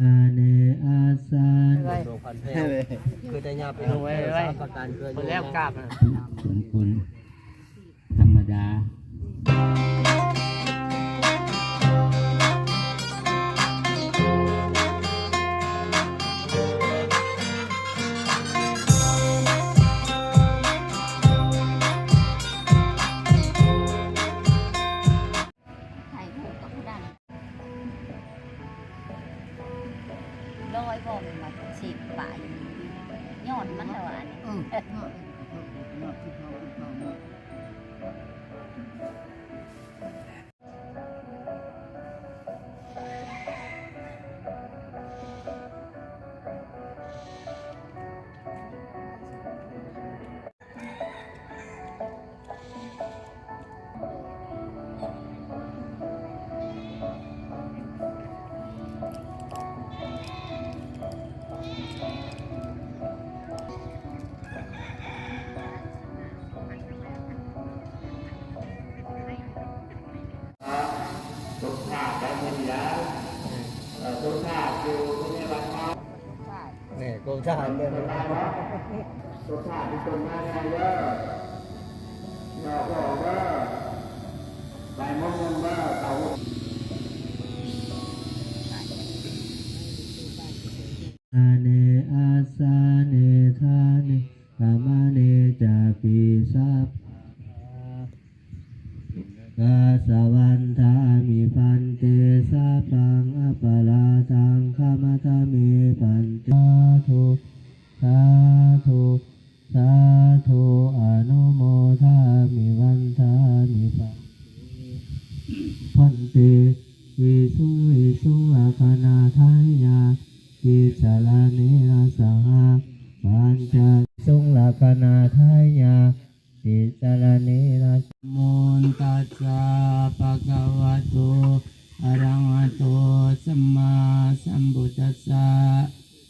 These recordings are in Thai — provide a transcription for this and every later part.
อาเนอาสานไว้โลพันแพรคือได้ยับเอาไว้ไว้ประการเกินคนแล้วกราบนะส่วนคนธรรมดา ร้อยบ่มันมาสิบป่ายย้อนมันแล้วอันนี้ นี่ยรสชาติเนี่ยมันอ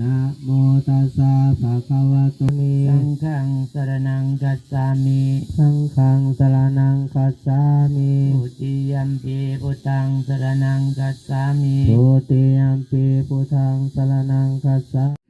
นะโมตัสสะภะคะวะโตสังฆังสรณังกัจฉามิ สังฆังสรณังกัจฉามิทุติยัมปิพุทธังสรณังกัจฉามิทุติยัมปิพุทธังสรณังกัจฉามิ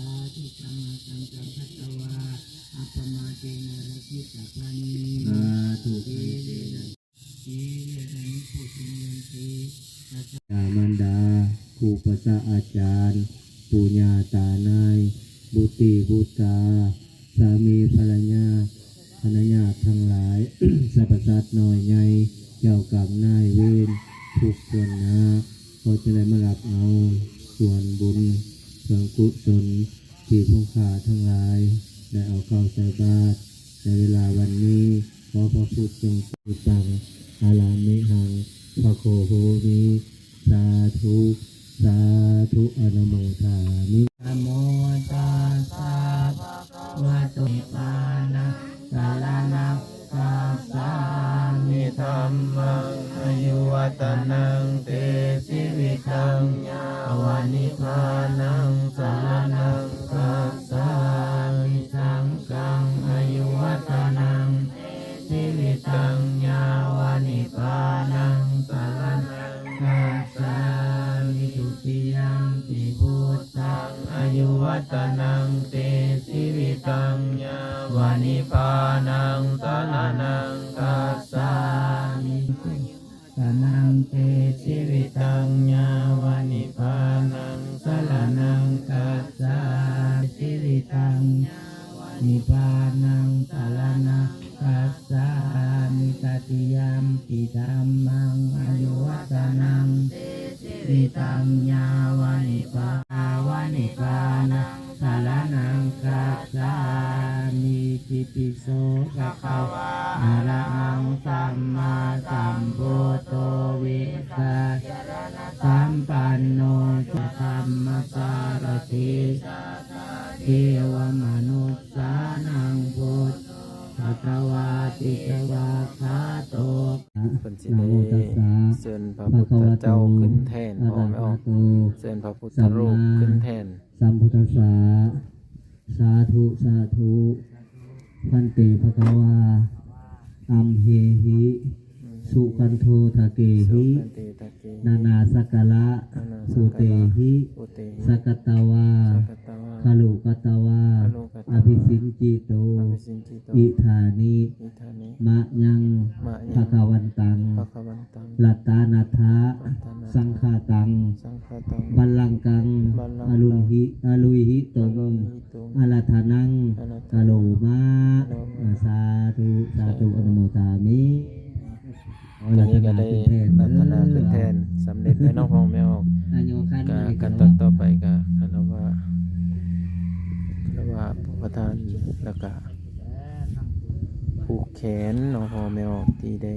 าธุสัมมาสัมพุทธัสสวะอัปปมาเตนะระคิตาปานิสาธุทีเดนะทีเดนะนิพุติยันติยามันดาครูปัสสะอาจารย์ปุญญาตานายบุตรีบุตราสามีภรรยาภรรยาทั้งหลายสรรพสัตว์น้อยใหญ่เจ้ากรรมนายเวรทุกคนนะเขาจะได้มารับเอาส่วนบุญ ส่วนกุศลที่พวกข้าทั้งหลาย ได้เอาเข้าใส่บาตรในเวลาวันนี้ ขอพระพุทธจงสุตังอาลามิหังพระโคโหมิสาธุสาธุอนุโมทามินะโมตัสสะภะคะวะโตปานะสารนังกัสสามิธรรมังอายุวัตนังเตสิวิตังยาวานิพา สนังเตสิวิตังยาวานิพานังสานังกัสสามิสิวิตังนิพานังสานังกัสสามิตติยัมปิธัมมังอายุวัตนังวิตังยาวานิปาวานิปานังสารนังกัจจามิติปิโสภะคะวะ อะระหังสัมมาสัมพุทโธวิสัชสัมปันโนจะธรรมสารติเทวมนุษย์สานังพุทธภะคะวาติสวาคาโตเพิ่นสินะได้โมตัสสะเชิญพระพุทธเจ้าขึ้นแทนอร้อระมออกตเชิญพระพุทธรูปขึ้นแทน สัมพุทธสสะสาธุสาธุพันเตภะคะวา อัมเฮหิสุขันโททะเกสุหิขันติตะเกนานาสกกะละสุเตหิอุเตสกตาวาสักตวาคาลุกตาวาคาลุกตาวาอภิสินจิโตอภิสินจิโตอิธานิอิธานิมะยังมะภะยังคะวันตังภะคะวันตังลัตตานัทธะปัตตานาสังฆาตังสังฆตังบัลลังกัง บัลลังกังอรุณหิอลุยหิตองโลหิตุงอาราธนังอาราธนังกะโลมาโลมาสาธุสาธุอนุโมทามิอันนี้ก็ได้รัตนาขึ้นแทนสำเร็จในน้องพ่อแม่ออกอายุคันก็ให้กันนต่อต่อไปก็คารวะคารวะผู้ประธานแล้วก็ผูกแขนน้องพ่อแม่ออกที่ได้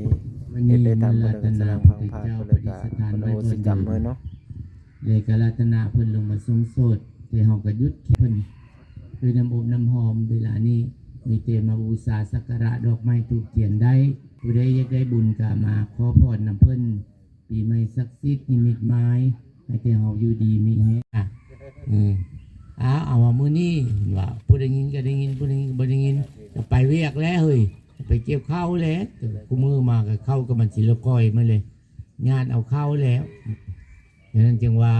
มันเฮ็นี่ดได้ตามรัเพิ่นตก็แสนาดงพพัระงพุทธภาคเจ้าเพิ่นปเลยฏิก็สถานเพิ่นไว้โอเพิ่สินกรรมเพิ่นเนาะ เลยกรัตนาเพิ่นลงมาทรงโสดที่เฮาก็หยุดเพิ่นด้วยน้ำอบน้ำหอมเวลานี้มีเตมาบูชาสักการะดอกไม้ทูบเทียนได้ผู้ใดอยากได้บุญก็มาขอพรนำเพิ่นปีใหม่ศักดิ์สิทธิ์นิมิตหมายให้แต่เฮาอยู่ดีมีแฮะอืมอ้าวเอาว่ามื้อนี้ว่าผู้ได้ยินก็ได้ยินผู้ได้ยินก็บ่ได้ยินจะไปเวียกแล้วเฮ้ยไปเก็บข้าวแล้วกูมือมาก็เข้าวกับมันสิละก้อยมาเลยญาติเอาเข้าวแล้ว ดังนั้นจึงว่า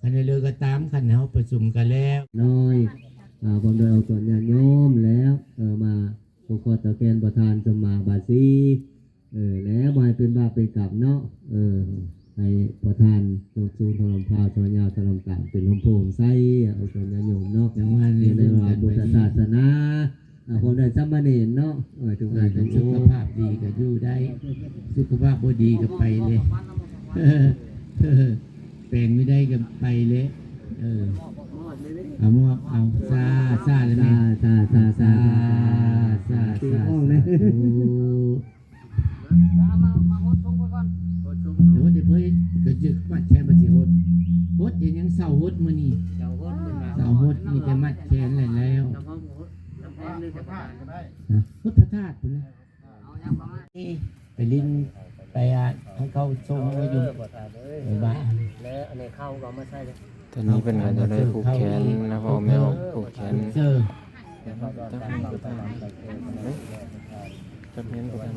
คันได้เลือกก็ตามคันเขาประชุมกันแล้วน้อยอ่าบนโดยเอาส่วนญาติโยมแล้วเออมาปกครองตะแกนประธานสมมาบาซีเออแล้วมาให้เป็นบาปเป็นกรรมเนาะเออให้ประธานตกซูนทรมพาวทรยาวทรมกลางเป็นลมโพงไส้เอาส่วนญาติโยมเนาะอย่างว่าเรียนในว่าบุตรศาสนาอ่าคนได้จำมาเนนเนาะเออทุกงานสุขภาพดีก็อยู่ได้ สุขภาพบ่ดีก็ไปเลย เป็นไม่ได้ก็ไปเละเออเอามอบเอาซาซาเลยไหมซาซาซาซาซาเดี๋ยวเดี๋ยวเพิ่นก็จึกมัดแขนมาสิฮดฮดเดี๋ยวยังเศร้าฮดมื้อนี้เศร้าฮดมีแต่มัดแขนแล้วแล้วนะพุทธทาสพุ่นนะนี่ไปลิ้น ไปอะให้เขาทรงไว้อยู่ในบ้านและอันนี้เข้าก็มาใส่เลยตอนนี้เพิ่นก็จะได้ผูกแขนนะพ่อแม่ออกผูกแขนเจอจับเห็นก็ตามเฮ้ยจับเห็นก็ตาม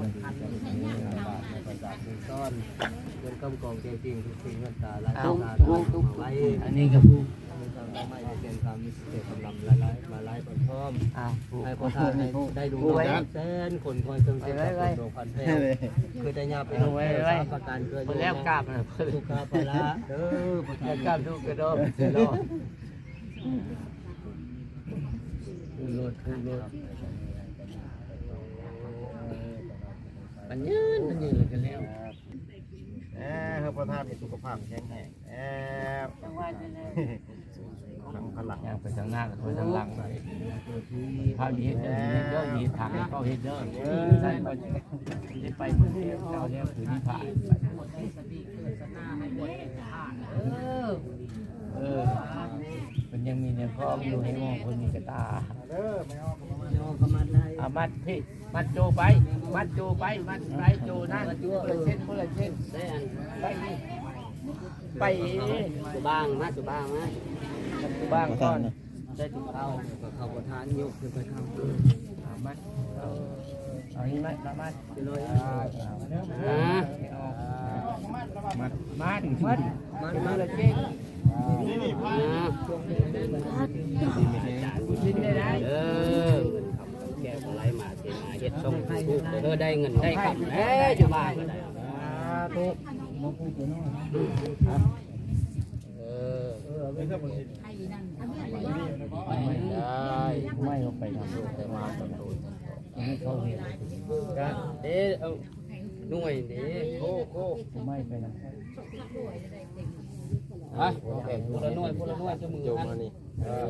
ซ่อนเงินกำกองจริงๆทุกสิ่งเงินตาลายเอาตาทุกทุกไว้อันนี้ก็ผู้ไม่ได้เป็นคำเสียคำนำละลายมาลายบนพร้อมอ้าวผู้ให้ประธานให้ได้ดูน้องแสนคนคอยเครื่องเสียงคนดวงพันแท้คือได้ยาเป็นไว้ไว้ประกันเกินแล้วกราบนะทุกขาปละเด้อประธานกราบทุกกระดมเสียรอผู้โลดผู้โลดมันยืนมันยืนกันแล้ว แอบครับประธานมีสุขภาพแข็งแรงแอบขังพลัง ย่างไปทางหน้ากับไปทางหลังไปข้าวนี้เด้อเฮ็ดเด้อมีถังให้เขาเฮ็ดเด้อใช่ก็จะไปเมืองเดียวเจ้าเนี่ยคือนิพพานเออ มันยังมีเนี่ยครอบอยู่ให้มองคนมีกระตาโยกมันได้อามัดพี่มัดโจไป มัดโจไป มัดไปโจนั่นคนละเส้นคนละเส้นแซ่น ไปสุบ้างนะสุบ้างนะกูบ้างก่อนได้ถึงเข้าเข้าประธานยกคือไปเข้าอามัดเอาอานี่มัดมามัดไปเลยอ่ามัดมัดมัดมันคนมาเลยเส้นนะสิ้นได้ได้เออแกอะไรมาเสียมาเฮ็ดส่งลูกเออได้เงินได้คำเอ้ยอยู่บ้านก็ ได้ทุกเออได้ไม่เอาไปทำลูแต่มาตำรวจให้เขาเห็นก็เด้เอาหน่วยเด้โก้โก้ไม่ไปทำฮะพูละหน่วยพูละหน่วยจะมืออันนี้เออ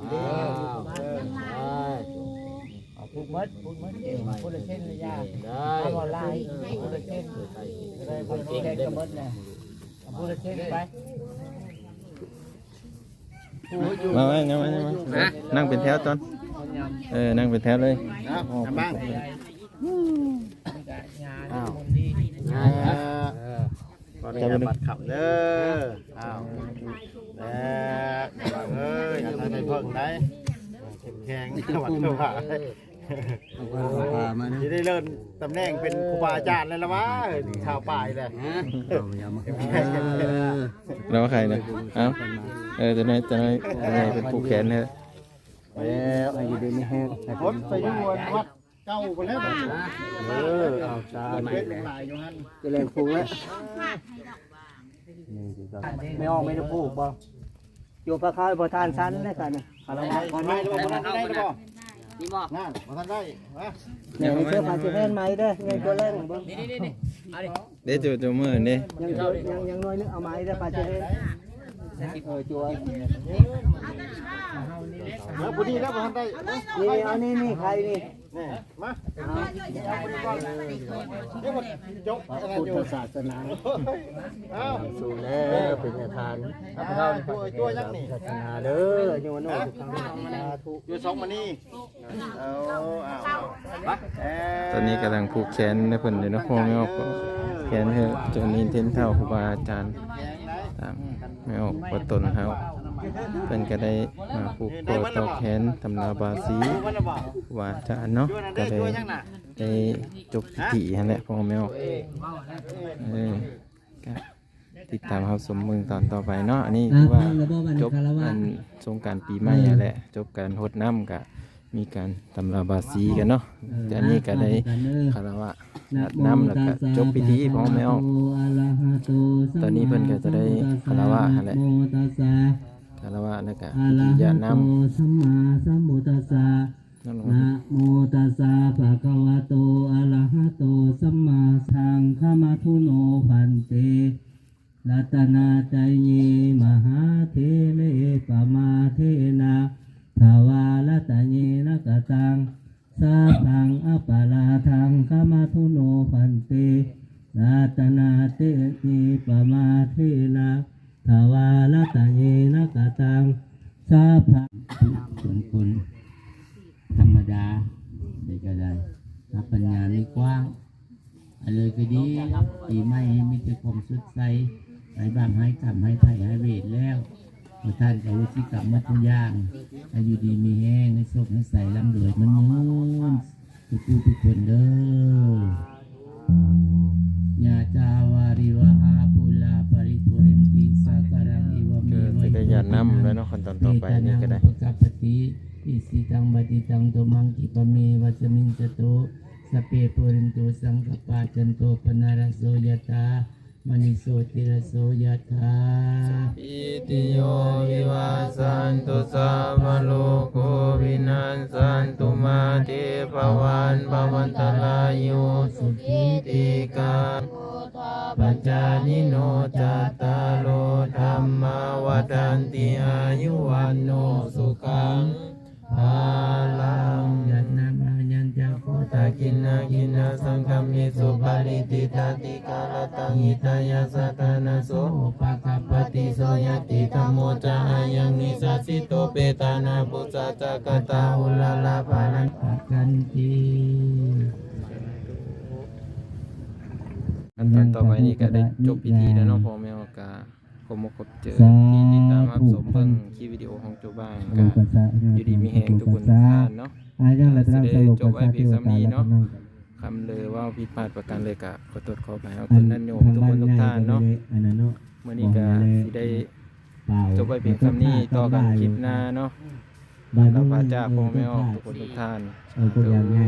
อ้าวเออ มดพูดมดเองพูดละเช่นเลยยาเอาบอลไล่พูดละเช่นเลยพูดละเช่นก็มดเลยพูดละเช่นไปมาไว้งั้นไว้งั้นไว้นั่งเป็นแถวตอนเออ นั่งเป็นแถวเลยเอาทำบ้างอ้าวเออก่อนจะบัดขับเด้ออ้าวแล้วเอ้ยอย่าทำให้เพิ่งได้เข้มแข็งวัดเท่าไหร่พามานะจะได้เริ่มตำแหน่งเป็นครูบาอาจารย์แล้วละวะชาวป่ายเลยแล้วว่าใครนะเอ้าเออจะไหนจะไหนจะไหนเป็นผูกแขนเลยแล้วอายุเดือนนี้แห้งพดไปอยู่วัดเก้าคนแล้วเออเอาซาเป็นหลายอยู่ฮันจะเล่นพุงแล้วไม่ออกไม่ได้พูกบ่อยู่พระข้าวประทานชั้นได้กันนะคารวะก่อนได้นะหรือเปล่าได้หรือเปล่า นี่บอกนั่นมาท่านได้มาอย่างนี้เสื้อผ้าจะเล่นไหมเด้อยังตัวเล่นเบิ่งนี่นี่นี่เอาดิเดี๋ยวจูจูมือนี่ยังตัวยังยังน้อยนึงเอาไหมเด้อผ้าจะเล่นเออจัวเมื่อพอดีแล้วมาท่านได้นี่เอานี่นี่ใครนี่ นี่มาเดี๋ยวมันจบอะไรพุทอยู่ธศาสนาเอ้าสู่แล้วเป็นทานเอาตัวตัวยักษ์นี่ศาสนาเด้อโยนโอ้ทุกครั้งสาธุตัวสองมานี่เอาเอาไปตอนนี้กำลังผูกแขนในเพิ่นเลยเนาะพ่อไม่ออกแขนเธอจนนี้เทนเท่าครูบาอาจารย์ตามไม่ออกปตนเฮา เพิ่นก็ได้มาผูกโปต่อแขนตำราบาสีว่าจารย์เนาะก็ได้ได้จบพิธีนั่นแหละพ่อไม่ออกเออติดตามครับสมมือตอนต่อไปเนาะอันนี้คือว่าจบอันสงการปีใหม่ยันแหละ จบการหดน้ำกะมีการตำราบาสีกันเนาะแต่อันนี้ก็ได้คารวะอาบน้ำแล้วก็จบพิธีพร้อมไม่ออกตอนนี้เพิ่นก็จะได้คารวะนั่นแหละ คารวะแล้วก็พิธีญาติน้สัมมาสัมพุทธัสสะำนั่นลงนะโมตัส ส่วนคุณธรรมดาเด็กก็ได้รับปัญญานี่กว้างอะไรก็ดีปีใหม่ให้มีแต่ความสดใสไปบ้างให้กรรมให้ไถ่ให้เวทแล้วพระท่านกับวิธีกรรมมาทุย่างอายุดีมีแห้งให้โชคให้ใส่ลำรวยมันยืนทุกผู้ทุกคนเด้อยาจาวาริวา น้ำแล้วเนาะขั้นตอนต่อไปนี่ก็ได้เวทนาอุปกัปปติอิสิตังบดิตังตุมังกิปะเมวัสมินจโตสพเปปุรินโตสังกปปาจันโตปนารโสยตามณิโสติรโสยถาอิติโยวิวาสันตุสัพพะโลกโควินัสสันตุมาเตภวันภวันตรายโยสุขีติกาปัจจานิโนจัตตารโลธรรม วัฏันติอายุวันโนสุขังภาลังยันนามายันจะโคตากินนากินนาสังฆมิสุปาริติตาติกาลตังหิตายาสัตนาโสโอปะกัปปฏิโสยติธรรมโมจายังนิสัสสิโตเปตานาปุจจาจักตาอุลาลาภานันปะกันติขั้นตอนต่อไปนี้ก็ได้จบพิธีแล้วเนาะพ่อแม่กา ขอมกบเจอที่ติดตามรับชมเบิ่งคลิปวิดีโอของโจบ้างก็อยู่ดีมีแหงทุกคนทุกท่านเนาะอายังละตรังสรุปปัสสติวตาละนั่งคำเลยว่าผิดพลาดประการเลยกะขอตรวจขอไปเอาคนนั้นโยมทุกคนทุกท่านเนาะอันนั้นเนาะเมื่อนี้ก็สิได้จบไปเพียงเท่านี้ต่อกันคลิปหน้าเนาะบายเราบายพระเจ้าพ่อแม่ออกทุกคนทุกท่านเออตัวอย่างไง